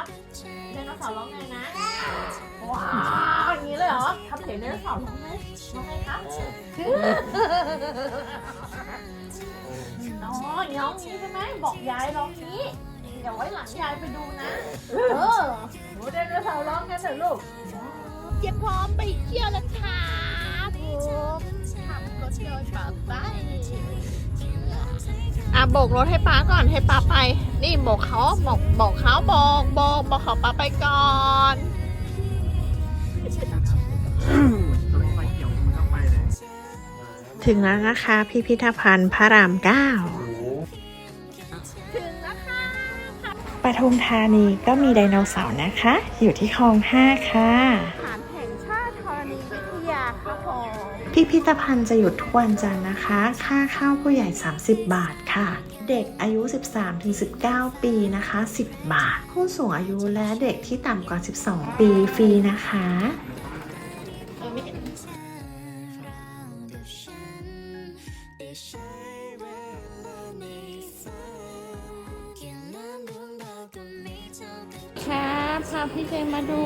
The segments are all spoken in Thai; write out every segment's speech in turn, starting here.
ครับไดโนเสาร์ร้องไงนะว้าวอย่างนี้เลยเหรอทำเสียงไดโนเสาร์ร้องไหมร้องไงครับน้องน้องนี้ใช่ไหมบอกยายร้องนี้เดี๋ยวไว้หลังยายไปดูนะ เออหนูไดโนเสาร์ร้องกันเถอะลูกเจ๊พร้อมไปเที่ยวแล้วครับผมขับรถโดยปลอดภัย อะโบกรถให้ป้าก่อนให้ป้าไป นี่โบกเขาบอกบอกเขาบอกบอกบอกเขาป้าไปก่อนถึงแล้วนะคะ พิพิธภัณฑ์พระรามเก้าถึงแล้วค่ะปทุมธานีก็มีไดโนเสาร์นะคะ อยู่ที่คลองห้าค่ะ พิพิธภัณฑ์จะหยุดทุกวันจันทร์นะคะ ค่าเข้าผู้ใหญ่ 30 บาทค่ะ เด็กอายุ 13-19 ปีนะคะ 10 บาท ผู้สูงอายุและเด็กที่ต่ำกว่า 12 ปีฟรีนะคะครับพาพี่เจมาดู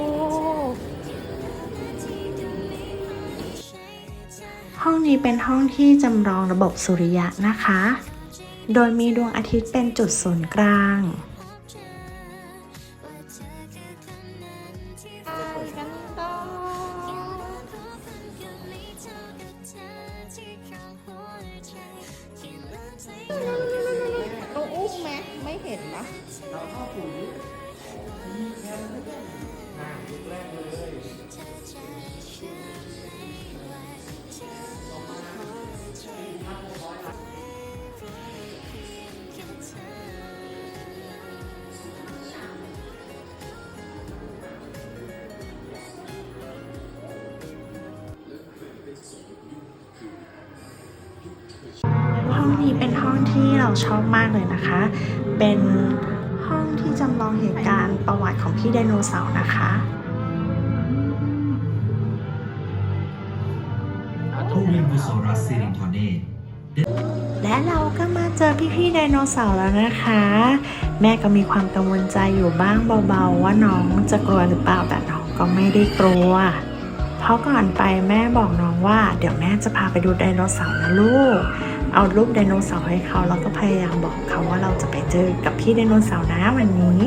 ห้องนี้เป็นห้องที่จำลองระบบสุริยะนะคะ โดยมีดวงอาทิตย์เป็นจุดศูนย์กลางไปกันต่อต้องอุ้มไหมไม่เห็นนะ ห้องนี้เป็นห้องที่เราชอบมากเลยนะคะ เป็นห้องที่จำลองเหตุการณ์ประวัติของพี่ไดโนเสาร์นะคะทูริมบูโซรัสซิริงทอเน่และเราก็มาเจอพี่ๆไดโนเสาร์แล้วนะคะ แม่ก็มีความกังวลใจอยู่บ้างเบาๆ ว่าน้องจะกลัวหรือเปล่าแต่น้องก็ไม่ได้กลัว เพราะก่อนไปแม่บอกน้องว่า เดี๋ยวแม่จะพาไปดูไดโนเสาร์นะลูก เอารูปไดโนเสาร์ให้เขาแล้วก็พยายามบอกเขาว่าเราจะไปเจอกับพี่ไดโนเสาร์นะวันนี้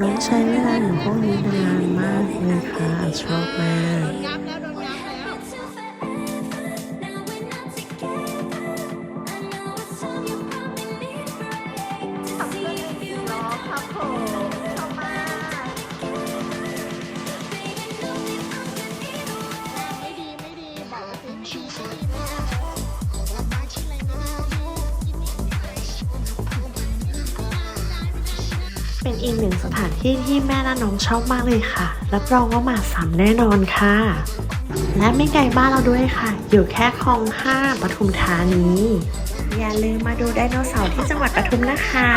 น้องใช้เวลาอยู่พวกนี้นานมากเลยค่ะชอบมาก เป็นอีกหนึ่งสถานที่ที่แม่และน้องชอบมากเลยค่ะ รับรองว่ามาซ้ำแน่นอนค่ะ และไม่ไกลบ้านเราด้วยค่ะ อยู่แค่คลองห้าปทุมธานี อย่าลืมมาดูไดโนเสาร์ที่จังหวัดปทุมนะคะ